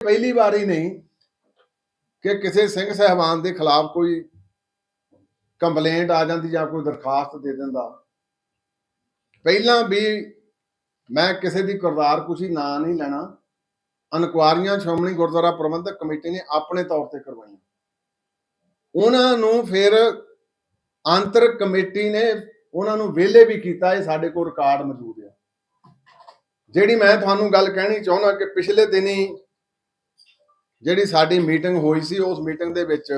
ਪਹਿਲੀ ਵਾਰੀ ਨਹੀਂ ਕਿ ਕਿਸੇ ਸਿੰਘ ਸਹਿਬਾਨ ਦੇ ਖਿਲਾਫ ਕੋਈ ਕੰਪਲੇਂਟ ਆ ਜਾਂਦੀ ਜਾਂ ਕੋਈ ਦਰਖਾਸਤ ਦੇ ਦਿੰਦਾ। ਪਹਿਲਾਂ ਵੀ ਮੈਂ ਕਿਸੇ ਦੀ ਕਰਤਾਰ ਕੁਸ਼ੀ ਨਾਂ ਨਹੀਂ ਲੈਣਾ। ਇਨਕੁਆਰੀਆਂ ਸ਼੍ਰੋਮਣੀ ਗੁਰਦੁਆਰਾ ਪ੍ਰਬੰਧਕ ਕਮੇਟੀ ਨੇ ਆਪਣੇ ਤੌਰ ਤੇ ਕਰਵਾਈਆਂ। ਉਹਨਾਂ ਨੂੰ ਫਿਰ ਅੰਤਰ ਕਮੇਟੀ ਨੇ ਉਹਨਾਂ ਨੂੰ ਵਿਹਲੇ ਵੀ ਕੀਤਾ, ਇਹ ਸਾਡੇ ਕੋਲ ਰਿਕਾਰਡ ਮੌਜੂਦ ਆ। ਜਿਹੜੀ ਮੈਂ ਤੁਹਾਨੂੰ ਗੱਲ ਕਹਿਣੀ ਚਾਹੁੰਦਾ ਕਿ ਪਿਛਲੇ ਦਿਨੀ ਜਿਹੜੀ ਸਾਡੀ ਮੀਟਿੰਗ ਹੋਈ ਸੀ, ਉਸ ਮੀਟਿੰਗ ਦੇ ਵਿੱਚ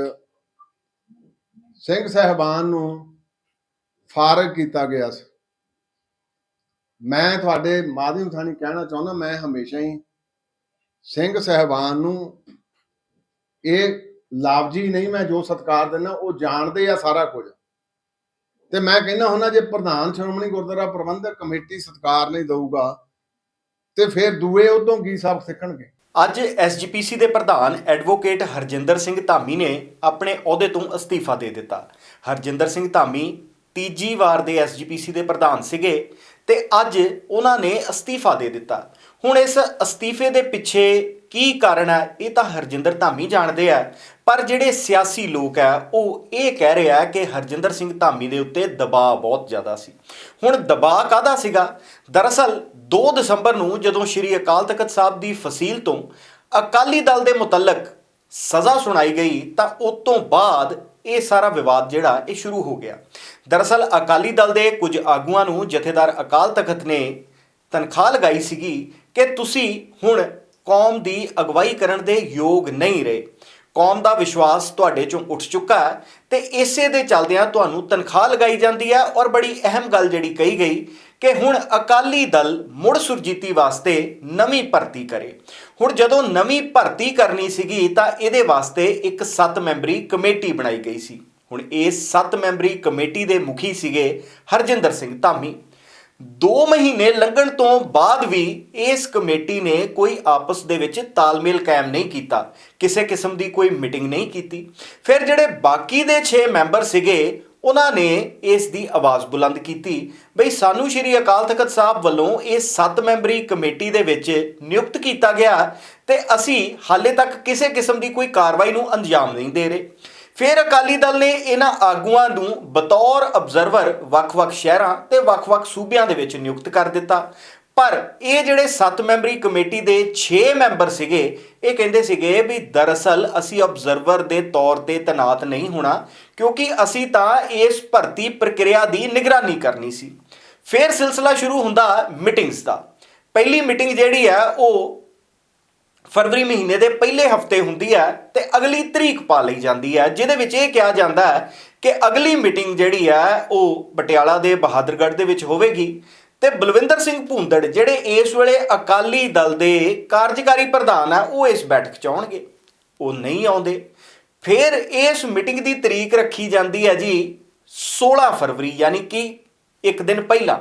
ਸਿੰਘ ਸਹਿਬਾਨ ਨੂੰ ਫਾਰਗ ਕੀਤਾ ਗਿਆ ਸੀ। ਮੈਂ ਤੁਹਾਡੇ ਮਾਧਿਅਮ ਥਾਣੀ ਕਹਿਣਾ ਚਾਹੁੰਦਾ, ਮੈਂ ਹਮੇਸ਼ਾ ਹੀ ਸਿੰਘ ਸਹਿਬਾਨ ਨੂੰ ਇਹ ਲਾਭਜੀ ਨਹੀਂ ਮੈਂ ਜੋ ਸਤਕਾਰ ਦਿੰਦਾ, ਉਹ ਜਾਣਦੇ ਆ ਸਾਰਾ ਕੁਝ। ਤੇ ਮੈਂ ਕਹਿੰਦਾ ਹੁੰਦਾ, ਜੇ ਪ੍ਰਧਾਨ ਸ਼੍ਰੋਮਣੀ ਗੁਰਦੁਆਰਾ ਪ੍ਰਬੰਧਕ ਕਮੇਟੀ ਸਤਕਾਰ ਨਹੀਂ ਦਊਗਾ, ਤੇ ਫਿਰ ਦੂਏ ਉਦੋਂ ਕੀ ਸਬਕ ਸਿੱਖਣਗੇ? ਅੱਜ ਐਸਜੀਪੀਸੀ ਦੇ ਪ੍ਰਧਾਨ ਐਡਵੋਕੇਟ ਹਰਜਿੰਦਰ ਸਿੰਘ ਧਾਮੀ ਨੇ ਆਪਣੇ ਅਹੁਦੇ ਤੋਂ ਅਸਤੀਫਾ ਦੇ ਦਿੱਤਾ। ਹਰਜਿੰਦਰ ਸਿੰਘ ਧਾਮੀ ਤੀਜੀ ਵਾਰ ਦੇ ਐਸਜੀਪੀਸੀ ਦੇ ਪ੍ਰਧਾਨ ਸੀਗੇ ਤੇ ਅੱਜ ਉਹਨਾਂ ਨੇ ਅਸਤੀਫਾ ਦੇ ਦਿੱਤਾ। ਹੁਣ ਇਸ ਅਸਤੀਫੇ ਦੇ ਪਿੱਛੇ ਕੀ ਕਾਰਨ ਹੈ, ਇਹ ਤਾਂ ਹਰਜਿੰਦਰ ਧਾਮੀ ਜਾਣਦੇ ਆ। ਪਰ ਜਿਹੜੇ ਸਿਆਸੀ ਲੋਕ ਆ, ਉਹ ਇਹ ਕਹਿ ਰਿਹਾ ਕਿ ਹਰਜਿੰਦਰ ਸਿੰਘ ਧਾਮੀ ਦੇ ਉੱਤੇ ਦਬਾਅ ਬਹੁਤ ਜ਼ਿਆਦਾ ਸੀ। ਹੁਣ ਦਬਾਅ ਕਾਹਦਾ ਸੀਗਾ? ਦਰਅਸਲ 2 ਦਸੰਬਰ ਨੂੰ ਜਦੋਂ ਸ਼੍ਰੀ ਅਕਾਲ ਤਖਤ ਸਾਹਿਬ ਦੀ ਫਸੀਲ ਤੋਂ ਅਕਾਲੀ ਦਲ ਦੇ ਮੁਤਲਕ ਸਜ਼ਾ ਸੁਣਾਈ ਗਈ, ਤਾਂ ਉਸ ਤੋਂ ਬਾਅਦ ਇਹ ਸਾਰਾ ਵਿਵਾਦ ਜਿਹੜਾ, ਇਹ ਸ਼ੁਰੂ ਹੋ ਗਿਆ। ਦਰਅਸਲ ਅਕਾਲੀ ਦਲ ਦੇ ਕੁਝ ਆਗੂਆਂ ਨੂੰ ਜਥੇਦਾਰ ਅਕਾਲ ਤਖਤ ਨੇ ਤਨਖਾਹ ਲਗਾਈ ਸੀਗੀ ਕਿ ਤੁਸੀਂ ਹੁਣ ਕੌਮ ਦੀ ਅਗਵਾਈ ਕਰਨ ਦੇ ਯੋਗ ਨਹੀਂ ਰਹੇ। ਕੌਮ ਦਾ ਵਿਸ਼ਵਾਸ ਤੁਹਾਡੇ ਚੋਂ ਉੱਠ ਚੁੱਕਾ ਹੈ ਤੇ ਇਸੇ ਦੇ ਚੱਲਦਿਆਂ ਤੁਹਾਨੂੰ ਤਨਖਾਹ ਲਗਾਈ ਜਾਂਦੀ ਹੈ ਔਰ ਬੜੀ ਅਹਿਮ ਗੱਲ ਜਿਹੜੀ ਕਹੀ ਗਈ ਕਿ ਹੁਣ ਅਕਾਲੀ ਦਲ ਮੁੜ ਸੁਰਜੀਤੀ ਵਾਸਤੇ ਨਵੀਂ ਭਰਤੀ ਕਰੇ। ਹੁਣ ਜਦੋਂ ਨਵੀਂ ਭਰਤੀ ਕਰਨੀ ਸੀਗੀ ਤਾਂ ਇਹਦੇ ਵਾਸਤੇ ਇੱਕ 7 ਮੈਂਬਰੀ ਕਮੇਟੀ ਬਣਾਈ ਗਈ ਸੀ। ਹੁਣ ਇਸ 7 ਮੈਂਬਰੀ ਕਮੇਟੀ ਦੇ ਮੁਖੀ ਸੀਗੇ ਹਰਜਿੰਦਰ ਸਿੰਘ ਧਾਮੀ 2 ਮਹੀਨੇ ਲੰਘਣ ਤੋਂ ਬਾਅਦ ਵੀ ਇਸ ਕਮੇਟੀ ਨੇ ਕੋਈ ਆਪਸ ਦੇ ਵਿੱਚ ਤਾਲਮੇਲ ਕਾਇਮ ਨਹੀਂ ਕੀਤਾ, ਕਿਸੇ ਕਿਸਮ ਦੀ ਕੋਈ ਮੀਟਿੰਗ ਨਹੀਂ ਕੀਤੀ। ਫਿਰ ਜਿਹੜੇ ਬਾਕੀ ਦੇ 6 ਮੈਂਬਰ ਸੀਗੇ, ਉਹਨਾਂ ਨੇ ਇਸ ਦੀ ਆਵਾਜ਼ ਬੁਲੰਦ ਕੀਤੀ। ਬਈ ਸਾਨੂੰ ਸ਼੍ਰੀ ਅਕਾਲ ਤਖਤ ਸਾਹਿਬ ਵੱਲੋਂ ਇਹ 7 ਮੈਂਬਰੀ ਕਮੇਟੀ ਦੇ ਵਿੱਚ ਨਿਯੁਕਤ ਕੀਤਾ ਗਿਆ ਤੇ ਅਸੀਂ ਹਾਲੇ ਤੱਕ ਕਿਸੇ ਕਿਸਮ ਦੀ ਕੋਈ ਕਾਰਵਾਈ ਨੂੰ ਅੰਜਾਮ ਨਹੀਂ ਦੇ ਰਹੇ। ਫਿਰ ਅਕਾਲੀ ਦਲ ਨੇ ਇਹਨਾਂ ਆਗੂਆਂ ਨੂੰ ਬਤੌਰ ਅਬਜ਼ਰਵਰ ਵੱਖ-ਵੱਖ ਸ਼ਹਿਰਾਂ ਤੇ ਵੱਖ-ਵੱਖ ਸੂਬਿਆਂ ਦੇ ਵਿੱਚ ਨਿਯੁਕਤ ਕਰ ਦਿੱਤਾ। ਪਰ ਇਹ ਜਿਹੜੇ 7 ਮੈਂਬਰੀ ਕਮੇਟੀ ਦੇ 6 ਮੈਂਬਰ ਸੀਗੇ, ਇਹ ਕਹਿੰਦੇ ਸੀਗੇ ਵੀ ਦਰਅਸਲ ਅਸੀਂ ਆਬਜ਼ਰਵਰ ਦੇ ਤੌਰ ਤੇ ਤੈਨਾਤ ਨਹੀਂ ਹੋਣਾ, ਕਿਉਂਕਿ ਅਸੀਂ ਤਾਂ ਇਸ ਭਰਤੀ ਪ੍ਰਕਿਰਿਆ ਦੀ ਨਿਗਰਾਨੀ ਕਰਨੀ ਸੀ। ਫਿਰ ਸਿਲਸਿਲਾ ਸ਼ੁਰੂ ਹੁੰਦਾ ਮੀਟਿੰਗਸ ਦਾ। ਪਹਿਲੀ ਮੀਟਿੰਗ ਜਿਹੜੀ ਹੈ ਉਹ ਫਰਵਰੀ ਮਹੀਨੇ ਦੇ ਪਹਿਲੇ ਹਫ਼ਤੇ ਹੁੰਦੀ ਹੈ ਤੇ ਅਗਲੀ ਤਰੀਕ ਪਾ ਲਈ ਜਾਂਦੀ ਹੈ, ਜਿਹਦੇ ਵਿੱਚ ਇਹ ਕਿਹਾ ਜਾਂਦਾ ਹੈ ਕਿ ਅਗਲੀ ਮੀਟਿੰਗ ਜਿਹੜੀ ਹੈ, ਉਹ ਪਟਿਆਲਾ ਦੇ ਬਹਾਦਰਗੜ੍ਹ ਦੇ ਵਿੱਚ ਹੋਵੇਗੀ ਤੇ ਬਲਵਿੰਦਰ ਸਿੰਘ ਭੂੰਦੜ ਜਿਹੜੇ ਇਸ ਵੇਲੇ ਅਕਾਲੀ ਦਲ ਦੇ ਕਾਰਜਕਾਰੀ ਪ੍ਰਧਾਨ ਆ ਉਹ ਇਸ ਬੈਠਕ 'ਚ ਆਉਣਗੇ। ਉਹ ਨਹੀਂ ਆਉਂਦੇ। ਫਿਰ ਇਸ ਮੀਟਿੰਗ ਦੀ ਤਰੀਕ ਰੱਖੀ ਜਾਂਦੀ ਹੈ ਜੀ 16 ਫਰਵਰੀ, ਯਾਨੀ ਕਿ ਇੱਕ ਦਿਨ ਪਹਿਲਾਂ।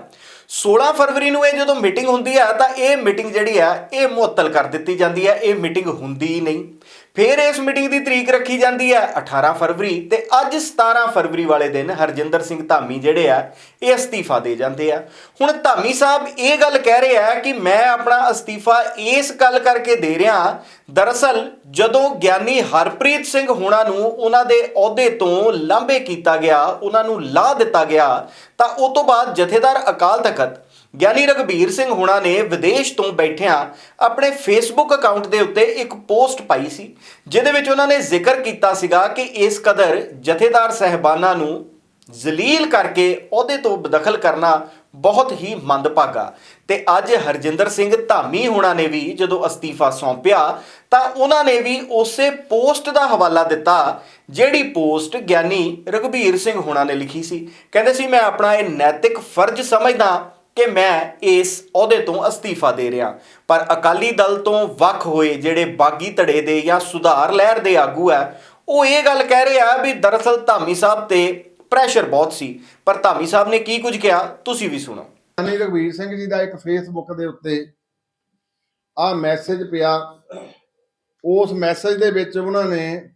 16 ਫਰਵਰੀ ਨੂੰ ਇਹ ਜਦੋਂ ਮੀਟਿੰਗ ਹੁੰਦੀ ਆ, ਤਾਂ ਇਹ ਮੀਟਿੰਗ ਜਿਹੜੀ ਆ, ਇਹ ਮੁਅੱਤਲ ਕਰ ਦਿੱਤੀ ਜਾਂਦੀ ਹੈ ਇਹ ਮੀਟਿੰਗ ਹੁੰਦੀ ਹੀ ਨਹੀਂ। ਫਿਰ ਇਸ ਮੀਟਿੰਗ ਦੀ ਤਰੀਕ ਰੱਖੀ ਜਾਂਦੀ ਹੈ 18 ਫਰਵਰੀ ਤੇ ਅੱਜ 17 ਫਰਵਰੀ ਵਾਲੇ ਦਿਨ ਹਰਜਿੰਦਰ ਸਿੰਘ ਧਾਮੀ ਜਿਹੜੇ ਆ, ਇਹ ਅਸਤੀਫਾ ਦੇ ਜਾਂਦੇ ਆ। ਹੁਣ ਧਾਮੀ ਸਾਹਿਬ ਇਹ ਗੱਲ ਕਹਿ ਰਹੇ ਆ ਕਿ ਮੈਂ ਆਪਣਾ ਅਸਤੀਫਾ ਇਸ ਗੱਲ ਕਰਕੇ ਦੇ ਰਿਹਾ, ਦਰਅਸਲ ਜਦੋਂ ਗਿਆਨੀ ਹਰਪ੍ਰੀਤ ਸਿੰਘ ਹੋਣਾ ਨੂੰ ਉਹਨਾਂ ਦੇ ਅਹੁਦੇ ਤੋਂ ਲਾਂਭੇ ਕੀਤਾ ਗਿਆ, ਉਹਨਾਂ ਨੂੰ ਲਾਹ ਦਿੱਤਾ ਗਿਆ, ਤਾਂ ਉਸ ਤੋਂ ਬਾਅਦ ਜਥੇਦਾਰ ਅਕਾਲ ਤਖਤ ਗਿਆਨੀ ਰਗਬੀਰ ਸਿੰਘ ਹੁਣਾ ਨੇ ਵਿਦੇਸ਼ ਤੋਂ ਬੈਠਿਆਂ ਆਪਣੇ ਫੇਸਬੁੱਕ ਅਕਾਊਂਟ ਦੇ ਉੱਤੇ ਇੱਕ ਪੋਸਟ ਪਾਈ ਸੀ, ਜਿਹਦੇ ਵਿੱਚ ਉਹਨਾਂ ਨੇ ਜ਼ਿਕਰ ਕੀਤਾ ਸੀਗਾ ਕਿ ਇਸ ਕਦਰ ਜਥੇਦਾਰ ਸਹਿਬਾਨਾਂ ਨੂੰ ਜ਼ਲੀਲ ਕਰਕੇ ਅਹੁਦੇ ਤੋਂ ਬਦਖਲ ਕਰਨਾ ਬਹੁਤ ਹੀ ਮੰਦਭਾਗਾ। ਤੇ ਅੱਜ ਹਰਜਿੰਦਰ ਸਿੰਘ ਧਾਮੀ ਹੁਣਾਂ ਨੇ ਵੀ ਜਦੋਂ ਅਸਤੀਫਾ ਸੌਂਪਿਆ, ਤਾਂ ਉਹਨਾਂ ਨੇ ਵੀ ਉਸੇ ਪੋਸਟ ਦਾ ਹਵਾਲਾ ਦਿੱਤਾ, ਜਿਹੜੀ ਪੋਸਟ ਗਿਆਨੀ ਰਗਬੀਰ ਸਿੰਘ ਹੁਣਾਂ ਨੇ ਲਿਖੀ ਸੀ। ਕਹਿੰਦੇ ਸੀ, ਮੈਂ ਆਪਣਾ ਇਹ ਨੈਤਿਕ ਫਰਜ਼ ਸਮਝਦਾ ਕਿ ਮੈਂ ਇਸ ਅਹੁਦੇ ਤੋਂ ਅਸਤੀਫਾ ਦੇ ਰਿਹਾ। ਪਰ ਅਕਾਲੀ ਦਲ ਤੋਂ ਵੱਖ ਹੋਏ ਜਿਹੜੇ ਬਾਗੀ ਧੜੇ ਦੇ ਜਾਂ ਸੁਧਾਰ ਲਹਿਰ ਦੇ ਆਗੂ ਆ ਉਹ ਇਹ ਗੱਲ ਕਹਿ ਰਹੇ ਵੀ ਦਰਅਸਲ ਧਾਮੀ ਸਾਹਿਬ ਤੇ ਪ੍ਰੈਸ਼ਰ ਬਹੁਤ ਸੀ। ਪਰ ਧਾਮੀ ਸਾਹਿਬ ਨੇ ਕੀ ਕੁਝ ਕਿਹਾ, ਤੁਸੀਂ ਵੀ ਸੁਣੋ। ਗਿਆਨੀ ਰਘਵੀਰ ਸਿੰਘ ਜੀ ਦਾ ਇੱਕ ਫੇਸਬੁੱਕ ਦੇ ਉੱਤੇ ਆ ਮੈਸੇਜ ਪਿਆ। ਉਸ ਮੈਸੇਜ ਦੇ ਵਿੱਚ ਉਹਨਾਂ ਨੇ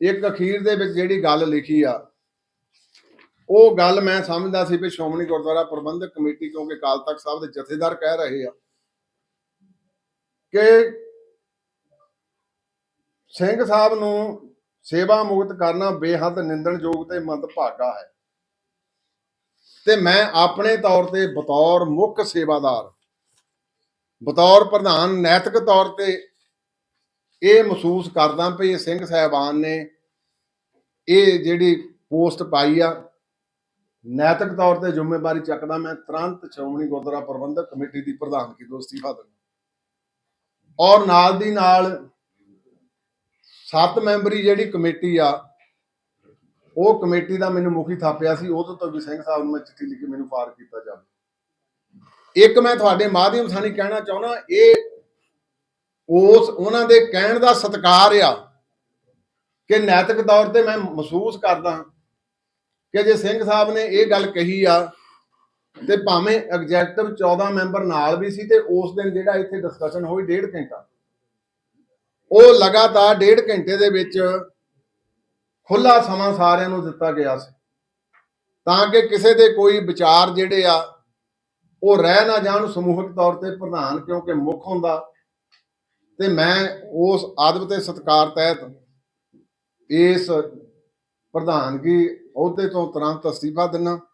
ਇੱਕ ਅਖੀਰ ਦੇ ਵਿੱਚ ਜਿਹੜੀ ਗੱਲ ਲਿਖੀ ਆ ਉਹ ਗੱਲ ਮੈਂ ਸਮਝਦਾ ਸੀ ਵੀ ਸ਼੍ਰੋਮਣੀ ਗੁਰਦੁਆਰਾ ਪ੍ਰਬੰਧਕ ਕਮੇਟੀ, ਕਿਉਂਕਿ ਅਕਾਲ ਤਖਤ ਸਾਹਿਬ ਦੇ ਜਥੇਦਾਰ ਕਹਿ ਰਹੇ ਆ ਕਿ ਸਿੰਘ ਸਾਹਿਬ ਨੂੰ ਸੇਵਾ ਮੁਕਤ ਕਰਨਾ ਬੇਹੱਦ ਨਿੰਦਣਯੋਗ ਤੇ ਮੰਦਭਾਗਾ ਹੈ। ਤੇ ਮੈਂ ਆਪਣੇ ਤੌਰ ਤੇ ਬਤੌਰ ਮੁੱਖ ਸੇਵਾਦਾਰ, ਬਤੌਰ ਪ੍ਰਧਾਨ, ਨੈਤਿਕ ਤੌਰ ਤੇ ਇਹ ਮਹਿਸੂਸ ਕਰਦਾ ਵੀ ਸਿੰਘ ਸਾਹਿਬਾਨ ਨੇ ਇਹ ਜਿਹੜੀ ਪੋਸਟ ਪਾਈ ਆ ਨੈਤਿਕ ਤੌਰ ਤੇ ਜ਼ਿੰਮੇਵਾਰੀ ਚੱਕਦਾ ਮੈਂ, ਤੁਰੰਤ ਸ਼੍ਰੋਮਣੀ ਗੁਰਦੁਆਰਾ ਪ੍ਰਬੰਧਕ ਕਮੇਟੀ ਦੀ ਪ੍ਰਧਾਨਗੀ ਤੋਂ ਅਸਤੀਫਾ ਦਿੰਦਾ। ਔਰ ਨਾਲ ਦੀ ਨਾਲ ਸੱਤ ਮੈਂਬਰੀ ਜਿਹੜੀ ਕਮੇਟੀ ਆ, ਉਹ ਕਮੇਟੀ ਦਾ ਮੈਨੂੰ ਮੁਖੀ ਥਾਪਿਆ ਸੀ, ਉਹਦੇ ਤੋਂ ਵੀ ਸਿੰਘ ਸਾਹਿਬ ਨੂੰ ਮੈਂ ਚਿੱਠੀ ਲਿਖ ਕੇ ਮੈਨੂੰ ਫਾਰ ਕੀਤਾ ਜਾਵੇ। ਇੱਕ ਮੈਂ ਤੁਹਾਡੇ ਮਾਧਿਅਮ ਸਾਨੀ ਕਹਿਣਾ ਚਾਹੁੰਦਾ, ਇਹ ਉਸ, ਉਹਨਾਂ ਦੇ ਕਹਿਣ ਦਾ ਸਤਿਕਾਰ ਆ ਕਿ ਨੈਤਿਕ ਤੌਰ ਤੇ ਮੈਂ ਮਹਿਸੂਸ ਕਰਦਾ ਕਿ ਜੇ ਸਿੰਘ ਸਾਹਿਬ ਨੇ ਇਹ ਗੱਲ ਕਹੀ ਆ, ਤੇ ਭਾਵੇਂ ਐਗਜ਼ੈਕਟਿਵ 14 ਮੈਂਬਰ ਨਾਲ ਵੀ ਸੀ ਤੇ ਉਸ ਦਿਨ ਜਿਹੜਾ ਇੱਥੇ ਡਿਸਕਸ਼ਨ ਹੋਈ ਡੇਢ ਘੰਟਾ। ਉਹ ਲਗਾਤਾਰ ਡੇਢ ਘੰਟੇ ਦੇ ਵਿੱਚ ਖੁੱਲਾ ਸਮਾਂ ਸਾਰਿਆਂ ਨੂੰ ਦਿੱਤਾ ਗਿਆ ਸੀ। ਤਾਂ ਕਿ ਕਿਸੇ ਦੇ ਕੋਈ ਵਿਚਾਰ ਜਿਹੜੇ ਆ, ਉਹ ਰਹਿ ਨਾ ਜਾਣ ਸਮੂਹਕ ਤੌਰ ਤੇ ਪ੍ਰਧਾਨ ਕਿਉਂਕਿ ਮੁੱਖ ਹੁੰਦਾ। ਤੇ ਮੈਂ ਉਸ ਆਦਬ ਤੇ ਸਤਕਾਰ ਤਹਿਤ ਇਸ ਪ੍ਰਧਾਨਗੀ ਅਹੁਦੇ ਤੋਂ ਤੁਰੰਤ ਅਸਤੀਫਾ ਦਿੰਨਾ।